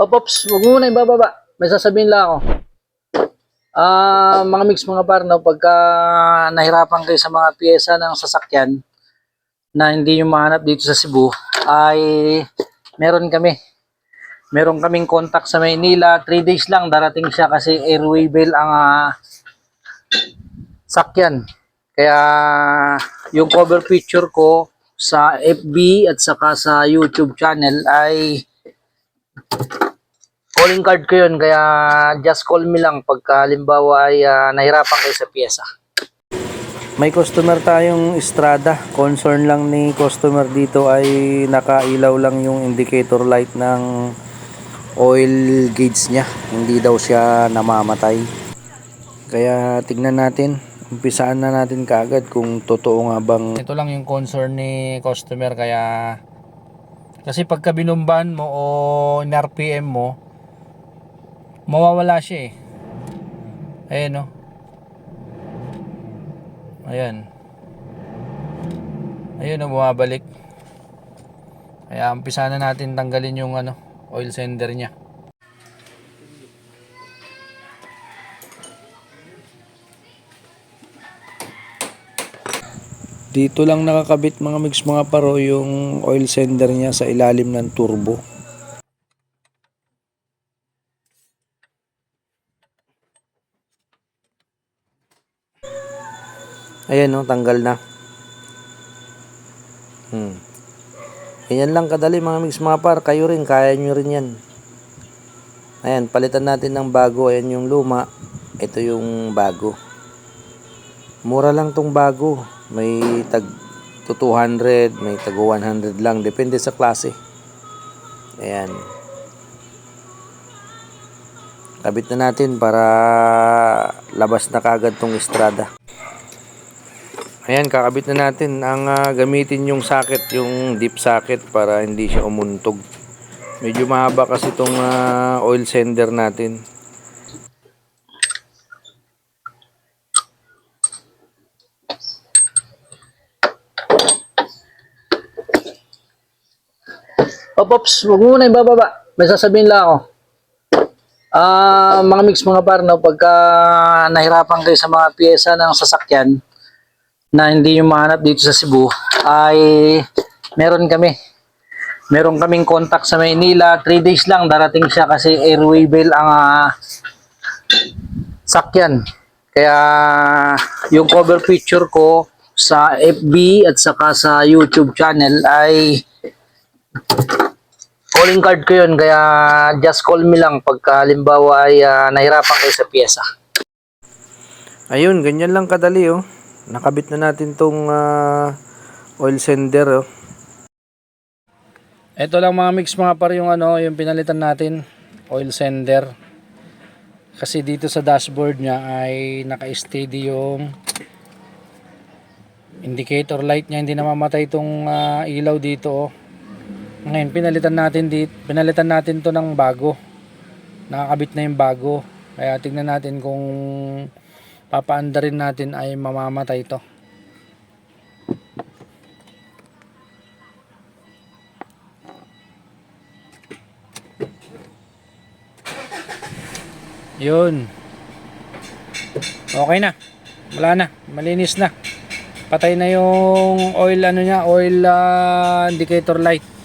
Opops, huwag mo muna ibababa. May sasabihin lang ako. Ah, mga mix mga parno, pagka nahirapan kayo sa mga piyesa ng sasakyan na hindi nyo mahanap dito sa Cebu, ay meron kami. Meron kaming contact sa Maynila. 3 days lang darating siya kasi airway bill ang ah, sakyan. Kaya yung cover picture ko sa FB at saka sa YouTube channel ay calling card ko yun. Kaya just call me lang pagka halimbawa ay ah, nahirapan kayo sa pyesa. May customer tayong Estrada. Concern lang ni customer dito ay nakailaw lang yung indicator light ng oil gauge niya. Hindi daw siya namamatay. Kaya tignan natin. Umpisaan na natin kaagad kung totoo nga bang... Ito lang yung concern ni customer kaya... Kasi pagka binumban mo o in-RPM mo, mawawala siya eh. Ayan no. Ayan. Ayun na bumabalik. Kaya umpisa na natin tanggalin yung ano, oil sender niya. Dito lang nakakabit mga mix mga paro yung oil sender niya sa ilalim ng turbo. Ayan no, tanggal na. Hmm. Ganyan lang kadali mga mix mga par. Kayo rin, kaya nyo rin yan. Ayan, palitan natin ng bago. Ayan yung luma. Ito yung bago. Mura lang tong bago. May tag to 200, may tag 100 lang. Depende sa klase. Ayan. Kabit na natin para labas na kagad tong estrada. Ayan, kakabit na natin. Ang ah, gamitin yung socket, yung deep socket para hindi siya umuntog. Medyo mahaba kasi itong ah, oil sender natin. Opops, huwag muna ibababa. May sasabihin lang ako. Ah, mga mix mga parno, pagka nahirapan kayo sa mga piyesa ng sasakyan, na hindi nyo mahanap dito sa Cebu ay meron kami. Meron kaming contact sa Maynila. 3 days lang darating siya kasi airway bill ang ah, sakyan. Kaya yung cover picture ko sa FB at saka sa YouTube channel ay calling card ko yun. Kaya just call me lang pagka halimbawa ay ah, nahirapan kayo sa pyesa. Ayun, ganyan lang kadali oh nakabit na natin tong ah, oil sender oh. Ito lang mga mix mga par yung ano, yung pinalitan natin oil sender. Kasi dito sa dashboard niya ay naka-steady yung indicator light niya, hindi namamatay itong ah, ilaw dito oh. Ngayon pinalitan natin dito, pinalitan natin to ng bago. Nakakabit na yung bago. Kaya tingnan natin kung papaanda rin natin ay mamamatay to. Yun. Okay na. Wala na. Malinis na. Patay na yung oil ano niya oil ah, indicator light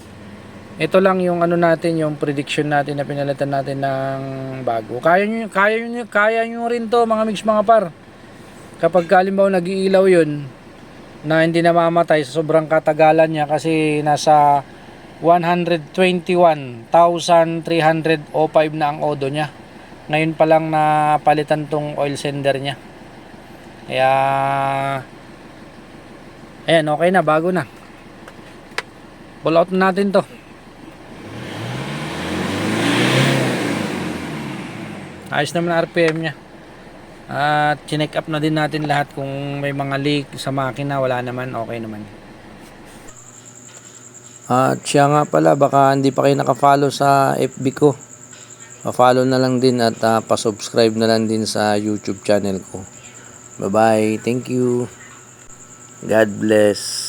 ito lang yung ano natin yung prediction natin na pinalitan natin ng bago. Kaya nyo kaya nyo kaya nyo rin to mga mix mga par. Kapag halimbawa nag-iilaw yun na hindi namamatay sa sobrang katagalan niya kasi nasa 121,305 na ang odo niya. Ngayon pa lang napalitan tong oil sender niya. Kaya ayan okay na bago na. Pull out na natin to ayos naman ang RPM niya. At chinek up na din natin lahat kung may mga leak sa makina wala naman okay naman. At siya nga pala baka hindi pa kayo nakafollow sa FB ko. Pa-follow na lang din at ah, pa-subscribe na lang din sa YouTube channel ko. Bye bye thank you. God bless